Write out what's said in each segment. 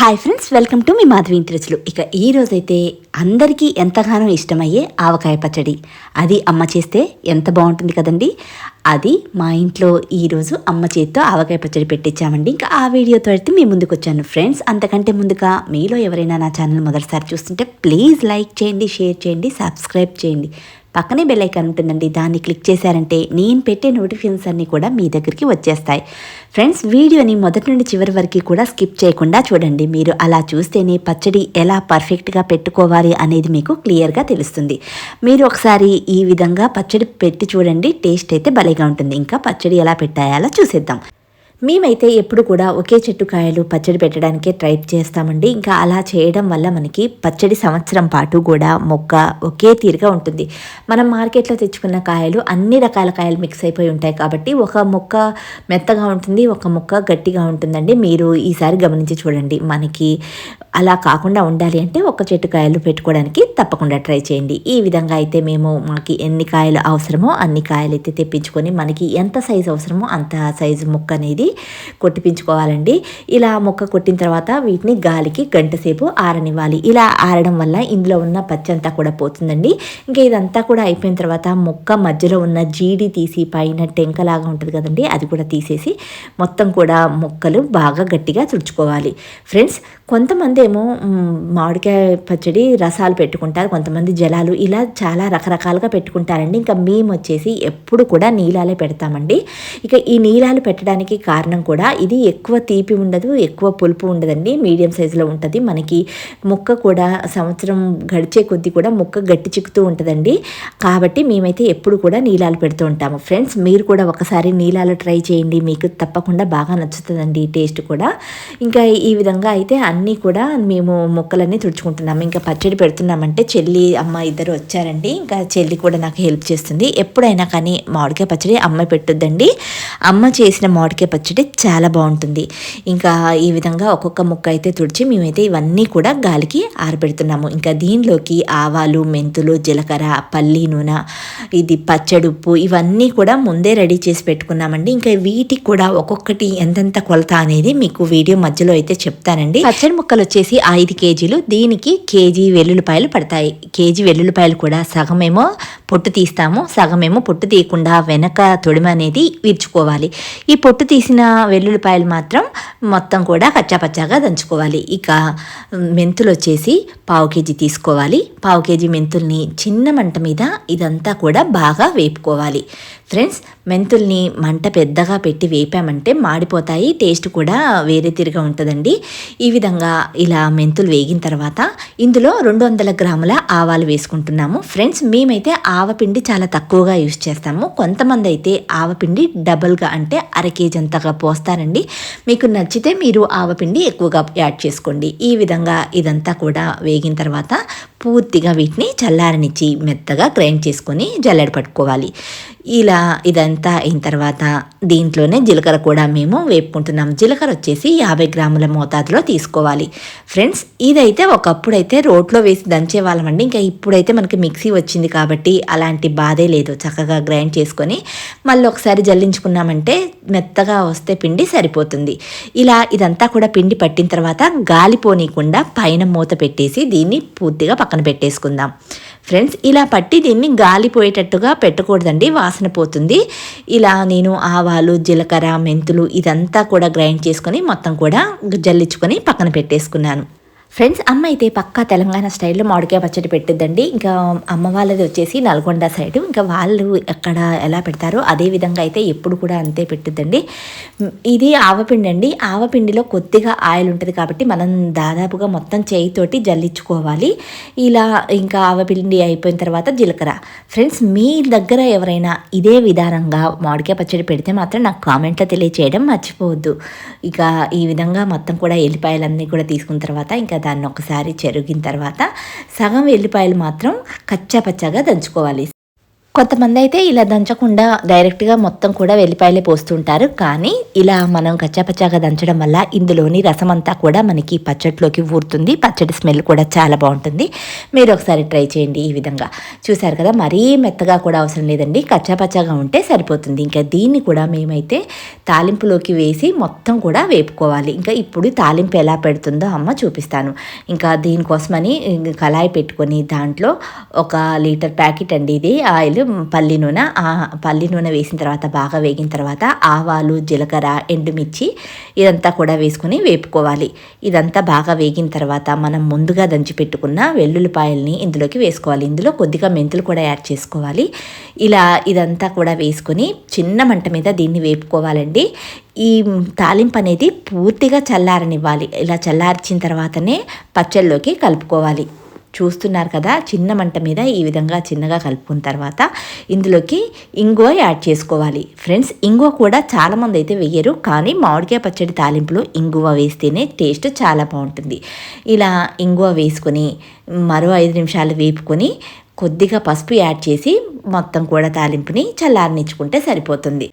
Hi friends welcome to మీ మాధవి ఇంటి రుచులు ఇక ఈ రోజైతే అందరికీ ఎంతగానో ఇష్టమయ్యే ఆవకాయ పచ్చడి. అది అమ్మ చేస్తే ఎంత బాగుంటుంది కదండి? అది మా ఇంట్లో ఈరోజు అమ్మ చేతితో ఆవకాయ పచ్చడి పెట్టించామండి ఇంకా ఆ వీడియోతో అయితే మీ ముందుకు వచ్చాను ఫ్రెండ్స్ అంతకంటే ముందుగా మీలో ఎవరైనా నా ఛానల్ మొదటిసారి చూస్తుంటే ప్లీజ్ లైక్ చేయండి షేర్ చేయండి సబ్స్క్రైబ్ చేయండి. పక్కనే బెల్ ఐకాన్ ఉంటుందండి. దాన్ని క్లిక్ చేశారంటే నేను పెట్టే నోటిఫికేషన్స్ అన్నీ కూడా మీ దగ్గరికి వచ్చేస్తాయి. ఫ్రెండ్స్ వీడియోని మొదటి నుండి చివరి వరకు కూడా స్కిప్ చేయకుండా చూడండి. మీరు అలా చూస్తేనే పచ్చడి ఎలా పర్ఫెక్ట్గా పెట్టుకోవాలి అనేది మీకు క్లియర్గా తెలుస్తుంది. మీరు ఒకసారి ఈ విధంగా పచ్చడి పెట్టి చూడండి. టేస్ట్ అయితే భలేగా ఉంటుంది. ఇంకా పచ్చడి ఎలా పెట్టాయాలో చూసేద్దాం. మేమైతే ఎప్పుడు కూడా ఒకే చెట్టు కాయలు పచ్చడి పెట్టడానికే ట్రై చేస్తామండి. ఇంకా అలా చేయడం వల్ల మనకి పచ్చడి సంవత్సరం పాటు కూడా మొక్క ఒకే తీరుగా ఉంటుంది. మనం మార్కెట్లో తెచ్చుకున్న కాయలు అన్ని రకాల కాయలు మిక్స్ అయిపోయి ఉంటాయి కాబట్టి ఒక మొక్క మెత్తగా ఉంటుంది ఒక మొక్క గట్టిగా ఉంటుందండి. మీరు ఈసారి గమనించి చూడండి. మనకి అలా కాకుండా ఉండాలి అంటే ఒక చెట్టు కాయలు పెట్టుకోవడానికి తప్పకుండా ట్రై చేయండి. ఈ విధంగా అయితే మేము మాకు ఎన్ని కాయలు అవసరమో అన్ని కాయలు అయితే తెప్పించుకొని మనకి ఎంత సైజు అవసరమో అంత సైజు ముక్క అనేది కొట్టిపించుకోవాలండి. ఇలా మొక్క కొట్టిన తర్వాత వీటిని గాలికి గంట సేపు ఆరనివ్వాలి. ఇలా ఆరడం వల్ల ఇందులో ఉన్న పచ్చంతా కూడా పోతుందండి. ఇంకా ఇదంతా కూడా అయిపోయిన తర్వాత మొక్క మధ్యలో ఉన్న జీడి తీసి పైన టెంకలాగా ఉంటుంది కదండి అది కూడా తీసేసి మొత్తం కూడా మొక్కలు బాగా గట్టిగా తుడుచుకోవాలి. ఫ్రెండ్స్ కొంతమంది ఏమో మామిడికాయ పచ్చడి రసాలు పెట్టుకుంటారు కొంతమంది జలాలు ఇలా చాలా రకరకాలుగా పెట్టుకుంటారండి. ఇంకా మేము వచ్చేసి ఎప్పుడు కూడా నీలాలే పెడతామండి. ఇక ఈ నీలాలు పెట్టడానికి కారణం కారణం కూడా ఇది ఎక్కువ తీపి ఉండదు ఎక్కువ పులుపు ఉండదండి. మీడియం సైజులో ఉంటుంది. మనకి ముక్క కూడా సంవత్సరం గడిచే కొద్దీ కూడా ముక్క గట్టి చిక్కుతూ ఉంటుందండి. కాబట్టి మేమైతే ఎప్పుడు కూడా నీలాలు పెడుతూ ఉంటాము. ఫ్రెండ్స్ మీరు కూడా ఒకసారి నీలాలు ట్రై చేయండి. మీకు తప్పకుండా బాగా నచ్చుతుందండి టేస్ట్ కూడా. ఇంకా ఈ విధంగా అయితే అన్నీ కూడా మేము మొక్కలన్నీ తుడుచుకుంటున్నాము. ఇంకా పచ్చడి పెడుతున్నామంటే చెల్లి అమ్మ ఇద్దరు వచ్చారండి. ఇంకా చెల్లి కూడా నాకు హెల్ప్ చేస్తుంది. ఎప్పుడైనా కానీ మామిడికాయ పచ్చడి అమ్మ పెట్టుద్దండి. అమ్మ చేసిన మామిడికాయ పచ్చడి చాలా బాగుంటుంది. ఇంకా ఈ విధంగా ఒక్కొక్క ముక్క అయితే తుడిచి మేమైతే ఇవన్నీ కూడా గాలికి ఆరబెడుతున్నాము. ఇంకా దీనిలోకి ఆవాలు మెంతులు జీలకర్ర పల్లి నూనె ఇది పచ్చడి ఉప్పు ఇవన్నీ కూడా ముందే రెడీ చేసి పెట్టుకున్నామండి. ఇంకా వీటికి కూడా ఒక్కొక్కటి ఎంతెంత కొలత అనేది మీకు వీడియో మధ్యలో అయితే చెప్తానండి. పచ్చడి ముక్కలు వచ్చేసి ఐదు కేజీలు. దీనికి కేజీ వెల్లుల్లిపాయలు పడతాయి. కేజీ వెల్లుల్లిపాయలు కూడా సగమేమో పొట్టు తీస్తాము. సగమేమో పొట్టు తీయకుండా వెనక తొడిమ అనేది విరుచుకోవాలి. ఈ పొట్టు తీసిన వెల్లుల్లిపాయలు మాత్రం మొత్తం కూడా కచ్చాపచ్చాగా దంచుకోవాలి. ఇక మెంతులు వచ్చేసి పావు కేజీ తీసుకోవాలి. పావు కేజీ మెంతుల్ని చిన్న మంట మీద ఇదంతా కూడా బాగా వేపుకోవాలి. ఫ్రెండ్స్ మెంతుల్ని మంట పెద్దగా పెట్టి వేపామంటే మాడిపోతాయి టేస్ట్ కూడా వేరే తిరిగా ఉంటుందండి. ఈ విధంగా ఇలా మెంతులు వేగిన తర్వాత ఇందులో రెండు వందల గ్రాముల ఆవాలు వేసుకుంటున్నాము. ఫ్రెండ్స్ మేమైతే ఆవపిండి చాలా తక్కువగా యూజ్ చేస్తాము. కొంతమంది అయితే ఆవపిండి డబల్గా అంటే అర కేజీ అంతగా పోస్తారండి. మీకు నచ్చితే మీరు ఆవపిండి ఎక్కువగా యాడ్ చేసుకోండి. ఈ విధంగా ఇదంతా కూడా వేగిన తర్వాత పూర్తిగా వీటిని చల్లారనిచ్చి మెత్తగా గ్రైండ్ చేసుకొని జల్లెడ పట్టుకోవాలి. ఇలా ఇదంతా అయిన తర్వాత దీంట్లోనే జీలకర్ర కూడా మేము వేపుకుంటున్నాం. జీలకర్ర వచ్చేసి యాభై గ్రాముల మోతాదులో తీసుకోవాలి. ఫ్రెండ్స్ ఇదైతే ఒకప్పుడైతే రోట్లో వేసి దంచే వాళ్ళమండి ఇంకా ఇప్పుడైతే మనకి మిక్సీ వచ్చింది కాబట్టి అలాంటి బాధే లేదు. చక్కగా గ్రైండ్ చేసుకొని మళ్ళీ ఒకసారి జల్లించుకున్నామంటే మెత్తగా వస్తే పిండి సరిపోతుంది. ఇలా ఇదంతా కూడా పిండి పట్టిన తర్వాత గాలిపోనీయకుండా పైన మూత పెట్టేసి దీన్ని పూర్తిగా పక్కన పెట్టేసుకుందాం. ఫ్రెండ్స్ ఇలా పట్టి దీన్ని గాలిపోయేటట్టుగా పెట్టకూడదండి. వాసన పోతుంది. ఇలా నేను ఆవాలు జీలకర్ర మెంతులు ఇదంతా కూడా గ్రైండ్ చేసుకొని మొత్తం కూడా జల్లించుకొని పక్కన పెట్టేసుకున్నాను. ఫ్రెండ్స్ అమ్మ అయితే పక్కా తెలంగాణ స్టైల్లో మామిడికాయ పచ్చడి పెట్టిద్దండి. ఇంకా అమ్మ వాళ్ళది వచ్చేసి నల్గొండ సైడ్. ఇంకా వాళ్ళు ఎక్కడ ఎలా పెడతారో అదే విధంగా అయితే ఎప్పుడు కూడా అంతే పెట్టిద్దండి. ఇది ఆవపిండి అండి. ఆవపిండిలో కొద్దిగా ఆయిల్ ఉంటుంది కాబట్టి మనం దాదాపుగా మొత్తం చేయితోటి జల్లించుకోవాలి. ఇలా ఇంకా ఆవపిండి అయిపోయిన తర్వాత జీలకర్ర. ఫ్రెండ్స్ మీ దగ్గర ఎవరైనా ఇదే విధానంగా మామిడికాయ పచ్చడి పెడితే మాత్రం నాకు కామెంట్లో తెలియచేయడం మర్చిపోవద్దు. ఇక ఈ విధంగా మొత్తం కూడా ఎల్లిపాయలన్నీ కూడా తీసుకున్న తర్వాత ఇంకా దాన్ని ఒకసారి చెరిగిన తర్వాత సగం వెల్లిపాయలు మాత్రం కచ్చాపచ్చాగా దంచుకోవాలి. కొంతమంది అయితే ఇలా దంచకుండా డైరెక్ట్గా మొత్తం కూడా వెల్లిపాయలే పోస్తుంటారు. కానీ ఇలా మనం కచ్చాపచ్చాగా దంచడం వల్ల ఇందులోని రసం అంతా కూడా మనకి పచ్చడిలోకి ఊరుతుంది. పచ్చడి స్మెల్ కూడా చాలా బాగుంటుంది. మీరు ఒకసారి ట్రై చేయండి ఈ విధంగా. చూసారు కదా మరీ మెత్తగా కూడా అవసరం లేదండి. కచ్చాపచ్చాగా ఉంటే సరిపోతుంది. ఇంకా దీన్ని కూడా మేమైతే తాలింపులోకి వేసి మొత్తం కూడా వేపుకోవాలి. ఇంకా ఇప్పుడు తాలింపు ఎలా పెడుతుందో అమ్మ చూపిస్తాను. ఇంకా దీనికోసమని కళాయి పెట్టుకొని దాంట్లో ఒక లీటర్ ప్యాకెట్ అండి ఇది. ఆయిల్ పల్లి నూనె పల్లి నూనె వేసిన తర్వాత బాగా వేగిన తర్వాత ఆవాలు జీలకర్ర ఎండుమిర్చి ఇదంతా కూడా వేసుకుని వేపుకోవాలి. ఇదంతా బాగా వేగిన తర్వాత మనం ముందుగా దంచి పెట్టుకున్న వెల్లుల్లిపాయల్ని ఇందులోకి వేసుకోవాలి. ఇందులో కొద్దిగా మెంతులు కూడా యాడ్ చేసుకోవాలి. ఇలా ఇదంతా కూడా వేసుకొని చిన్న మంట మీద దీన్ని వేపుకోవాలండి. ఈ తాలింపు అనేది పూర్తిగా చల్లారనివ్వాలి. ఇలా చల్లార్చిన తర్వాతనే పచ్చళ్ళలోకి కలుపుకోవాలి. చూస్తున్నారు కదా చిన్న మంట మీద ఈ విధంగా చిన్నగా కలుపుకున్న తర్వాత ఇందులోకి ఇంగువ యాడ్ చేసుకోవాలి. ఫ్రెండ్స్ ఇంగువ కూడా చాలామంది అయితే వేయరు కానీ మామిడికాయ పచ్చడి తాలింపులో ఇంగువ వేస్తేనే టేస్ట్ చాలా బాగుంటుంది. ఇలా ఇంగువ వేసుకొని మరో ఐదు నిమిషాలు వేపుకొని కొద్దిగా పసుపు యాడ్ చేసి మొత్తం కూడా తాలింపుని చల్లారనిచ్చుకుంటే సరిపోతుంది.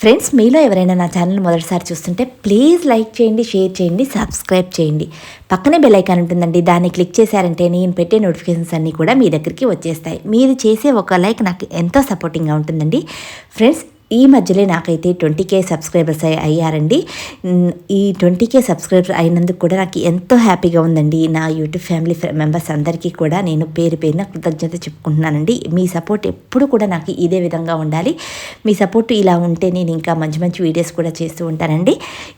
ఫ్రెండ్స్ మీలో ఎవరైనా నా ఛానల్ మొదటిసారి చూస్తుంటే ప్లీజ్ లైక్ చేయండి షేర్ చేయండి సబ్స్క్రైబ్ చేయండి. పక్కనే బెల్ ఐకాన్ ఉంటుందండి దాన్ని క్లిక్ చేశారంటే నేను పెట్టే నోటిఫికేషన్స్ అన్నీ కూడా మీ దగ్గరికి వచ్చేస్తాయి. మీరు చేసే ఒక లైక్ నాకు ఎంతో సపోర్టింగ్గా ఉంటుందండి. ఫ్రెండ్స్ ఈ మధ్యలో నాకైతే ట్వంటీ కే సబ్స్క్రైబర్స్ అయ్యారండి. ఈ ట్వంటీ కే సబ్స్క్రైబర్ అయినందుకు కూడా నాకు ఎంతో హ్యాపీగా ఉందండి. నా యూట్యూబ్ ఫ్యామిలీ మెంబర్స్ అందరికీ కూడా నేను పేరు పేరున కృతజ్ఞత చెప్పుకుంటున్నానండి. మీ సపోర్ట్ ఎప్పుడు కూడా నాకు ఇదే విధంగా ఉండాలి. మీ సపోర్ట్ ఇలా ఉంటే నేను ఇంకా మంచి మంచి వీడియోస్ కూడా చేస్తూ ఉంటానండి.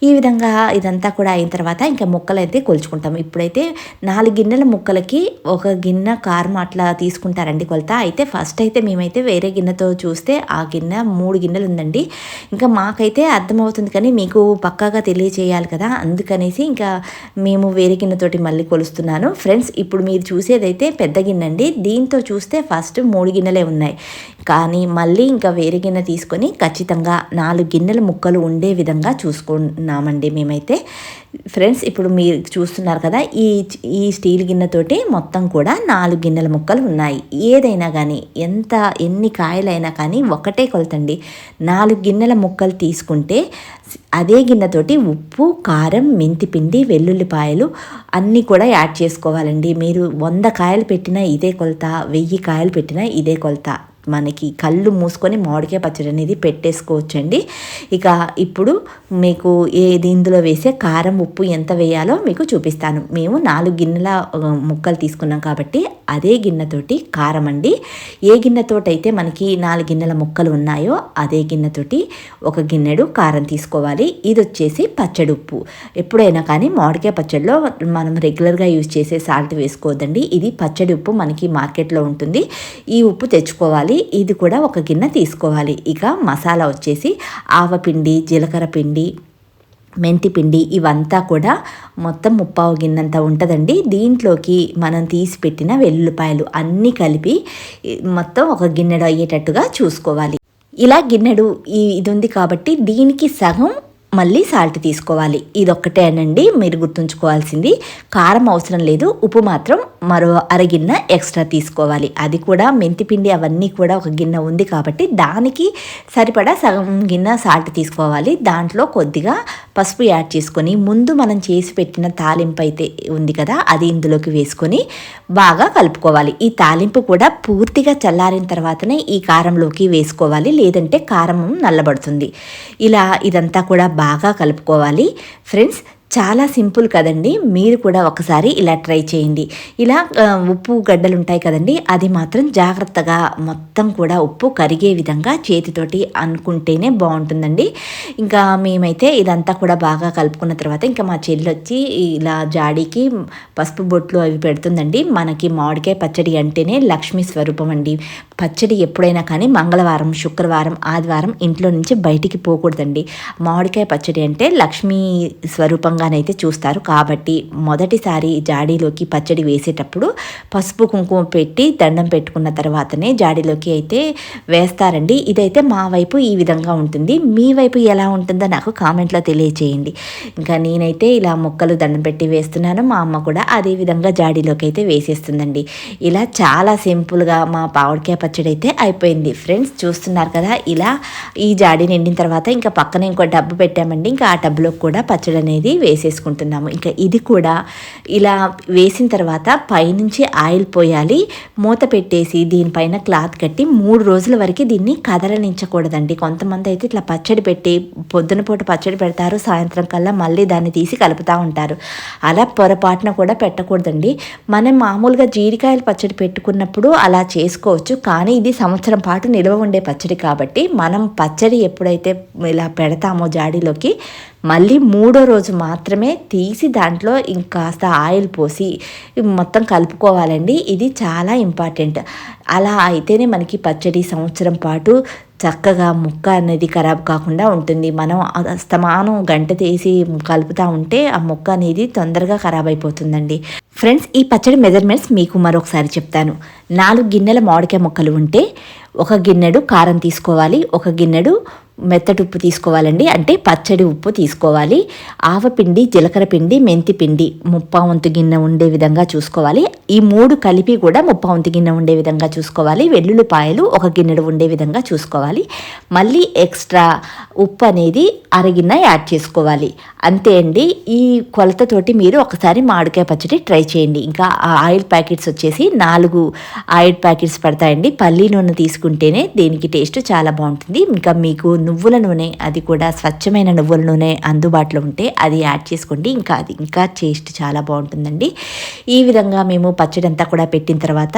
ఈ విధంగా ఇదంతా కూడా అయిన తర్వాత ఇంకా ముక్కలు అయితే కొలుచుకుంటాం. ఇప్పుడైతే నాలుగు గిన్నెల ముక్కలకి ఒక గిన్నె కారం అట్లా తీసుకుంటారండి కొలత. అయితే ఫస్ట్ అయితే మేమైతే వేరే గిన్నెతో చూస్తే ఆ గిన్నె మూడు గిన్నెలు ఉందండి. ఇంకా మాకైతే అర్థమవుతుంది కానీ మీకు పక్కాగా తెలియచేయాలి కదా. అందుకనేసి ఇంకా మేము వేరే గిన్నెతోటి మళ్ళీ కొలుస్తున్నాను. ఫ్రెండ్స్ ఇప్పుడు మీరు చూసేదైతే పెద్ద గిన్నె అండి దీంతో చూస్తే ఫస్ట్ మూడు గిన్నెలే ఉన్నాయి. కానీ మళ్ళీ ఇంకా వేరే గిన్నె తీసుకొని ఖచ్చితంగా నాలుగు గిన్నెల ముక్కలు ఉండే విధంగా చూసుకున్నామండి మేమైతే. ఫ్రెండ్స్ ఇప్పుడు మీరు చూస్తున్నారు కదా ఈ ఈ స్టీల్ గిన్నెతోటి మొత్తం కూడా నాలుగు గిన్నెల ముక్కలు ఉన్నాయి. ఏదైనా కానీ ఎంత ఎన్ని కాయలైనా కానీ ఒకటే కొలతండి. నాలుగు గిన్నెల ముక్కలు తీసుకుంటే అదే గిన్నెతోటి ఉప్పు కారం మెంతిపిండి వెల్లుల్లిపాయలు అన్నీ కూడా యాడ్ చేసుకోవాలండి. మీరు వంద కాయలు పెట్టినా ఇదే కొలత వెయ్యి కాయలు పెట్టినా ఇదే కొలత. మనకి కళ్ళు మూసుకొని మామిడికాయ పచ్చడి అనేది పెట్టేసుకోవచ్చండి. ఇక ఇప్పుడు మీకు ఏది ఇందులో వేసే కారం ఉప్పు ఎంత వేయాలో మీకు చూపిస్తాను. మేము నాలుగు గిన్నెల ముక్కలు తీసుకున్నాం కాబట్టి అదే గిన్నెతోటి కారం అండి. ఏ గిన్నెతోటైతే అయితే మనకి నాలుగు గిన్నెల ముక్కలు ఉన్నాయో అదే గిన్నెతోటి ఒక గిన్నెడు కారం తీసుకోవాలి. ఇది వచ్చేసి పచ్చడి ఉప్పు. ఎప్పుడైనా కానీ మామిడికాయ పచ్చడిలో మనం రెగ్యులర్గా యూజ్ చేసే సాల్ట్ వేసుకోవద్దండి. ఇది పచ్చడి ఉప్పు మనకి మార్కెట్లో ఉంటుంది. ఈ ఉప్పు తెచ్చుకోవాలి. ఇది కూడా ఒక గిన్నె తీసుకోవాలి. ఇక మసాలా వచ్చేసి ఆవపిండి జీలకర్ర పిండి మెంతి పిండి ఇవంతా కూడా మొత్తం ముప్పావు గిన్నెంత ఉంటుందండి. దీంట్లోకి మనం తీసి పెట్టిన వెల్లుల్లిపాయలు అన్నీ కలిపి మొత్తం ఒక గిన్నెడు అయ్యేటట్టుగా చూసుకోవాలి. ఇలా గిన్నెడు ఇది ఉంది కాబట్టి దీనికి సగం మళ్ళీ సాల్ట్ తీసుకోవాలి. ఇదొక్కటే అనండి. మీరు గుర్తుంచుకోవాల్సింది కారం అవసరం లేదు. ఉప్పు మాత్రం మరో అరగిన్న ఎక్స్ట్రా తీసుకోవాలి. అది కూడా మెంతిపిండి అవన్నీ కూడా ఒక గిన్నె ఉంది కాబట్టి దానికి సరిపడా సగం గిన్నె సాల్ట్ తీసుకోవాలి. దాంట్లో కొద్దిగా పసుపు యాడ్ చేసుకొని ముందు మనం చేసి పెట్టిన తాలింపు అయితే ఉంది కదా అది ఇందులోకి వేసుకొని బాగా కలుపుకోవాలి. ఈ తాలింపు కూడా పూర్తిగా చల్లారిన తర్వాతనే ఈ కారంలోకి వేసుకోవాలి. లేదంటే కారం నల్లబడుతుంది. ఇలా ఇదంతా కూడా బాగా కలుపుకోవాలి. ఫ్రెండ్స్ చాలా సింపుల్ కదండి. మీరు కూడా ఒకసారి ఇలా ట్రై చేయండి. ఇలా ఉప్పు గడ్డలు ఉంటాయి కదండి. అది మాత్రం జాగ్రత్తగా మొత్తం కూడా ఉప్పు కరిగే విధంగా చేతితోటి అనుకుంటేనే బాగుంటుందండి. ఇంకా మేమైతే ఇదంతా కూడా బాగా కలుపుకున్న తర్వాత ఇంకా మా చెల్లి వచ్చి ఇలా జాడీకి పసుపు బొట్లు అవి పెడుతుందండి. మనకి మామిడికాయ పచ్చడి అంటేనే లక్ష్మీ స్వరూపం అండి. పచ్చడి ఎప్పుడైనా కానీ మంగళవారం శుక్రవారం ఆదివారం ఇంట్లో నుంచి బయటికి పోకూడదండి. మామిడికాయ పచ్చడి అంటే లక్ష్మీ స్వరూపం అయితే చూస్తారు. కాబట్టి మొదటిసారి జాడీలోకి పచ్చడి వేసేటప్పుడు పసుపు కుంకుమ పెట్టి దండం పెట్టుకున్న తర్వాతనే జాడీలోకి అయితే వేస్తారండి. ఇదైతే మా వైపు ఈ విధంగా ఉంటుంది. మీ వైపు ఎలా ఉంటుందో నాకు కామెంట్లో తెలియచేయండి. ఇంకా నేనైతే ఇలా మొక్కలు దండం పెట్టి వేస్తున్నాను. మా అమ్మ కూడా అదే విధంగా జాడీలోకి అయితే వేసేస్తుందండి. ఇలా చాలా సింపుల్గా మా పావుడికాయ పచ్చడి అయితే అయిపోయింది. ఫ్రెండ్స్ చూస్తున్నారు కదా ఇలా ఈ జాడి నిండిన తర్వాత ఇంకా పక్కన ఇంకో డబ్బు పెట్టామండి. ఇంకా ఆ డబ్బులో కూడా పచ్చడి అనేది వేసేసుకుంటున్నాము. ఇంకా ఇది కూడా ఇలా వేసిన తర్వాత పైనుంచి ఆయిల్ పోయాలి. మూత పెట్టేసి దీనిపైన క్లాత్ కట్టి మూడు రోజుల వరకు దీన్ని కదలనించకూడదండి. కొంతమంది అయితే ఇట్లా పచ్చడి పెట్టి పొద్దున పూట పచ్చడి పెడతారు సాయంత్రం కల్లా మళ్ళీ దాన్ని తీసి కలుపుతూ ఉంటారు. అలా పొరపాటున కూడా పెట్టకూడదండి. మనం మామూలుగా జీడికాయలు పచ్చడి పెట్టుకున్నప్పుడు అలా చేసుకోవచ్చు. కానీ ఇది సంవత్సరం పాటు నిల్వ ఉండే పచ్చడి కాబట్టి మనం పచ్చడి ఎప్పుడైతే ఇలా పెడతామో జాడీలోకి మళ్ళీ మూడో రోజు మాత్రమే తీసి దాంట్లో ఇంకాస్త ఆయిల్ పోసి మొత్తం కలుపుకోవాలండి. ఇది చాలా ఇంపార్టెంట్. అలా అయితేనే మనకి పచ్చడి సంవత్సరం పాటు చక్కగా ముక్క అనేది ఖరాబ్ కాకుండా ఉంటుంది. మనం అస్తమానం గంట తీసి కలుపుతూ ఉంటే ఆ ముక్క అనేది తొందరగా ఖరాబ్ అయిపోతుందండి. ఫ్రెండ్స్ ఈ పచ్చడి మెజర్మెంట్స్ మీకు మరొకసారి చెప్తాను. నాలుగు గిన్నెల మామిడికాయ ముక్కలు ఉంటే ఒక గిన్నెడు కారం తీసుకోవాలి ఒక గిన్నెడు మెత్తటి ఉప్పు తీసుకోవాలండి. అంటే పచ్చడి ఉప్పు తీసుకోవాలి ఆవపిండి జీలకర్ర పిండి మెంతి పిండి ముప్పావంతు గిన్నె ఉండే విధంగా చూసుకోవాలి. ఈ మూడు కలిపి కూడా ముప్పావంతు గిన్నె ఉండే విధంగా చూసుకోవాలి. వెల్లుల్లిపాయలు ఒక గిన్నెడు ఉండే విధంగా చూసుకోవాలి. మళ్ళీ ఎక్స్ట్రా ఉప్పు అనేది అరగిన్న యాడ్ చేసుకోవాలి. అంతే అండి. ఈ కొలతతోటి మీరు ఒకసారి మామిడికాయ పచ్చడి ట్రై చేయండి. ఇంకా ఆయిల్ ప్యాకెట్స్ వచ్చేసి నాలుగు ఆయిల్ ప్యాకెట్స్ పడతాయండి. పల్లీ నూనె తీసుకుంటేనే దీనికి టేస్ట్ చాలా బాగుంటుంది. ఇంకా మీకు నువ్వుల నూనె అది కూడా స్వచ్ఛమైన నువ్వుల నూనె అందుబాటులో ఉంటే అది యాడ్ చేసుకోండి. ఇంకా అది ఇంకా టేస్ట్ చాలా బాగుంటుందండి. ఈ విధంగా మేము పచ్చడి అంతా కూడా పెట్టిన తర్వాత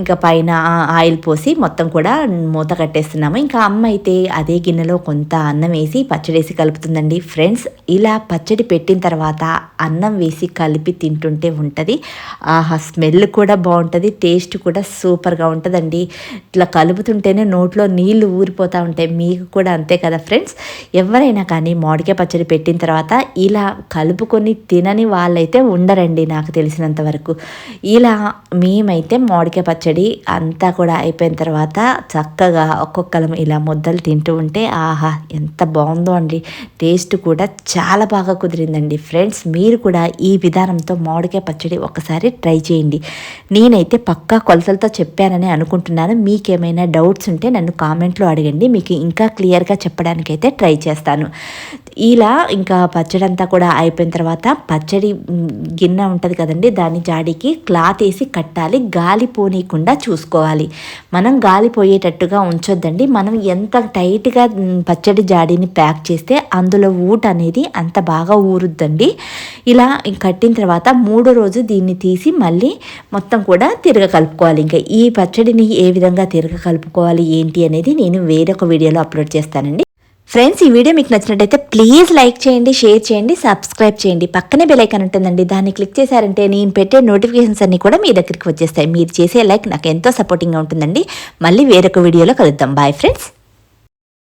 ఇంకా పైన ఆయిల్ పోసి మొత్తం కూడా మూత కట్టేస్తున్నాము. ఇంకా అమ్మ అయితే అదే గిన్నెలో కొంత అన్నం వేసి పచ్చడి వేసి కలుపుతుందండి. ఫ్రెండ్స్ ఇలా పచ్చడి పెట్టిన తర్వాత అన్నం వేసి కలిపి తింటుంటే ఉంటుంది. ఆహా స్మెల్ కూడా బాగుంటుంది టేస్ట్ కూడా సూపర్గా ఉంటుందండి. ఇట్లా కలుపు కలుపుతుంటేనే నోట్లో నీళ్ళు ఊరిపోతూ ఉంటాయి. మీకు కూడా అంతే కదా ఫ్రెండ్స్? ఎవరైనా కానీ మామిడికాయ పచ్చడి పెట్టిన తర్వాత ఇలా కలుపుకొని తినని వాళ్ళైతే ఉండరండి నాకు తెలిసినంత వరకు. ఇలా మేమైతే మామిడికాయ పచ్చడి అంతా కూడా అయిపోయిన తర్వాత చక్కగా ఒక్కొక్కరం ఇలా ముద్దలు తింటూ ఉంటే ఆహా ఎంత బాగుందో అండి. టేస్ట్ కూడా చాలా బాగా కుదిరిందండి ఫ్రెండ్స్. మీరు కూడా ఈ విధానంతో మామిడికాయ పచ్చడి ఒకసారి ట్రై చేయండి. నేనైతే పక్కా కొలతలతో చెప్పానని అనుకుంటున్నాను. మీకేమైనా డౌట్స్ ఉంటే నన్ను కామెంట్లో అడగండి. మీకు ఇంకా క్లియర్గా చెప్పడానికైతే ట్రై చేస్తాను. ఇలా ఇంకా పచ్చడి అంతా కూడా అయిపోయిన తర్వాత పచ్చడి గిన్నె ఉంటుంది కదండి దాని జాడికి క్లాత్ వేసి కట్టాలి. గాలి పోనీయకుండా చూసుకోవాలి. మనం గాలి పోయేటట్టుగా ఉంచొద్దండి. మనం ఎంత టైట్గా పచ్చడి జాడీని ప్యాక్ చేస్తే అందులో ఊట అనేది అంత బాగా ఊరుద్దండి. ఇలా కట్టిన తర్వాత మూడో రోజు దీన్ని తీసి మళ్ళీ మొత్తం కూడా తిరగ కలుపుకోవాలి. ఇంకా ఈ పచ్చడిని ఏ విధంగా తిరగ కలుపుకోవాలి ఏంటి అనేది నేను వేరొక వీడియోలో అప్లోడ్ చేస్తానండి. ఫ్రెండ్స్ ఈ వీడియో మీకు నచ్చినట్టయితే ప్లీజ్ లైక్ చేయండి షేర్ చేయండి సబ్స్క్రైబ్ చేయండి. పక్కనే బెలైకన్ ఉంటుందండి దాన్ని క్లిక్ చేశారంటే నేను పెట్టే నోటిఫికేషన్స్ అన్ని కూడా మీ దగ్గరికి వచ్చేస్తాయి. మీరు చేసే లైక్ నాకు ఎంతో సపోర్టింగ్గా ఉంటుందండి. మళ్ళీ వేరొక వీడియోలో కలుద్దాం. Bye friends